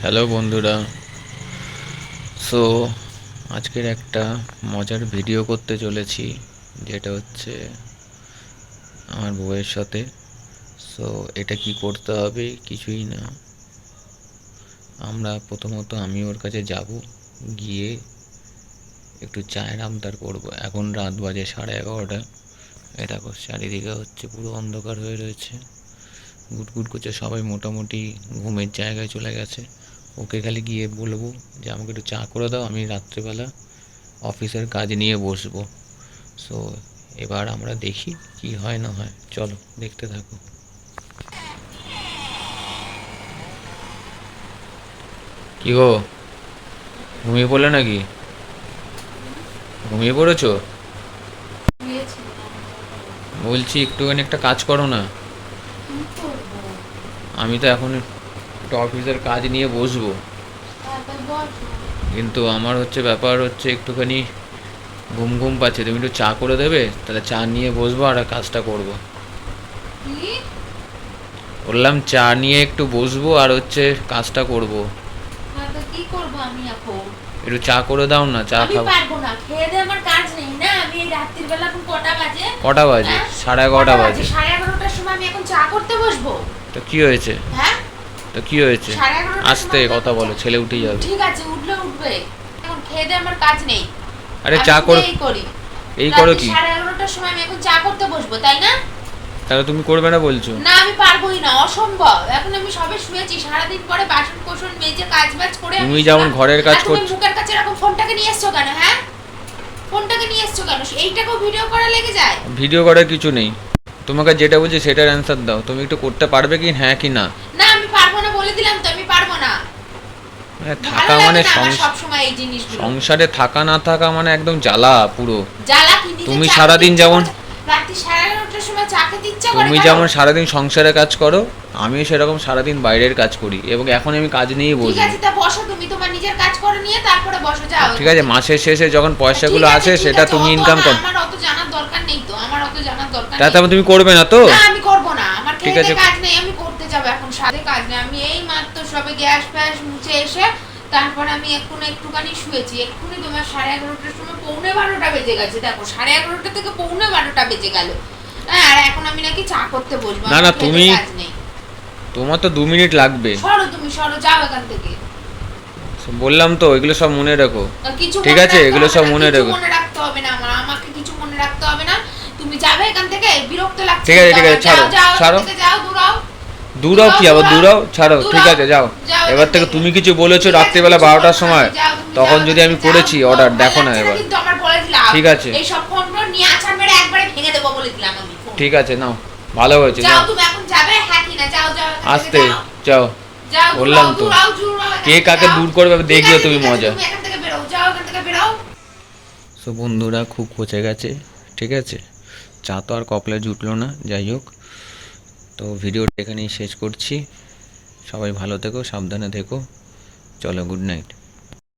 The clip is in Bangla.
হ্যালো বন্ধুরা। সো আজকের একটা মজার ভিডিও করতে চলেছি, যেটা হচ্ছে আমার বউয়ের সাথে। সো এটা কি করতে হবে কিছুই না। আমরা প্রথমত আমি ওর কাছে যাব, গিয়ে একটু চায়ের আমদার করব। এখন রাত বাজে সাড়ে এগারোটা। এটা চারিদিকে হচ্ছে পুরো অন্ধকার হয়ে রয়েছে। গুটগুট করছে, সবাই মোটামুটি ঘুমের জায়গায় চলে গেছে। ওকে খালি গিয়ে বলব যে, আমাকে একটু চা করে দাও, আমি রাত্রেবেলা অফিসের কাজ নিয়ে বসবো। সো এবার আমরা দেখি কি হয় না হয়। চলো, দেখতে থাকো। কি গো? ঘুমিয়ে পড়লে নাকি? ঘুমিয়ে পড়েছো? বলছি, একটুখানি একটা কাজ করো না। আমি তো এখন একটু অফিসের কাজ নিয়ে বসবো। কিন্তু আমার হচ্ছে ব্যাপার হচ্ছে একটুখানি ঘুম ঘুম পাচ্ছে। তুমি একটু চা করে দেবে তাহলে চা নিয়ে বসবো আর কাজটা করব। বললাম চা নিয়ে একটু বসবো আর হচ্ছে কাজটা করব। একটু চা করে দাও না চা খাব। বাজে? কটা বাজে? হ্যাঁ? সাড়ে এগারোটা বাজে? সাড়ে এগারোটার সময় আমি এখন চা করতে বসবো? তো কি হয়েছে? হ্যাঁ? তো কি হয়েছে? আস্তে কথা বলো ছেলে উঠে যাবে। ঠিক আছে উঠলে উঠবে। এখন খেয়ে দিয়ে আমার কাজ নেই। আরে চা করো। এই করি। এই করো কি? সাড়ে এগারোটার সময় আমি এখন চা করতে বসবো তাই না? তাহলে তুমি করবে না বলছো? না আমি পারবোই না অসম্ভব। এখন আমি সবে শুয়েছি সারাদিন পরে বাসন কোসন মেজে কাজ বাজ করে তুমি যেমন ঘরের কাজ আর তুমি করছো- মুখের কাছে এরকম ফোনটাকে নিয়ে এসছো কেন হ্যাঁ? ফোনটাকে নিয়ে এসছো কেন? এইটাকেও ভিডিও করা লেগে যায়? ভিডিও করার কিছু নেই। তোমাকে যেটা বলছি সেটার অ্যান্সার দাও। তুমি একটু করতে পারবে কি হ্যাঁ কি না? না বলে দিলাম তো আমি পারব না। মানে থাকা মানে সংসারে থাকা না থাকা মানে একদম জ্বালা পুরো। তুমি সারাদিন যেমন- তুমি যেমন সারাদিন সংসারে কাজ করো আমিও সেরকম সারাদিন বাইরের কাজ করি। এবং এখন আমি কাজ নিয়ে বসো ঠিক আছে মাসের শেষে যখন পয়সাগুলো আসে সেটা তুমি ইনকাম করো। আমার অত জানার দরকার নেই তো আমার অত জানার দরকার তা নেই। তারপর তুমি করবে না তো? ঠিক আছে। কাজ নেই আমি যাব এখন সাথে কাজ নেই। আমি এই মাত্র সবে গ্যাস ফ্যাস মুছে এসে তারপর আমি এখন একটুখানি শুয়েছি। এক্ষুনি তোমার সাড়ে এগারোটার সময় পৌনে বারোটা বেজে গেছে। দেখো সাড়ে এগারোটা থেকে পৌনে বারোটা বেজে গেল। হ্যাঁ আর এখন আমি নাকি চা করতে বসবো। না, না, তুমি- তোমার তো দু মিনিট লাগবে। সরো তুমি সরো যাও এখান থেকে। বললাম তো এগুলো সব মনে রাখো। ঠিক আছে, এগুলো সব মনে রাখো। মনে রাখতে হবে না আমার আমাকে কিছু মনে রাখতে হবে না। তুমি যাবে এখান থেকে? বিরক্ত লাগছে ঠিক আছে, ঠিক আছে, ছাড়ো, ছাড়ো। যাও দূরাও দূরাও কি? আবার দূরাও? ছাড়ো ঠিক আছে যাও। এবার থেকে। তুমি কিছু বলেছ রাত্রিবেলা বারোটার সময় তখন যদি আমি করেছি অর্ডার দেখো না এবার। ঠিক আছে। ঠিক আছে নাও। ভালো হয়েছে হ্যাঁ আস্তে যাও। বললাম তো। কে কাকে দূর করবে দেখিও তুমি মজা। সো বন্ধুরা খুব খচে গেছে ঠিক আছে। চা তো আর কপলে জুটলো না যাই হোক। তো ভিডিওটা এখানেই শেষ করছি। সবাই ভালো থেকো সাবধানে থেকো। চলো গুড নাইট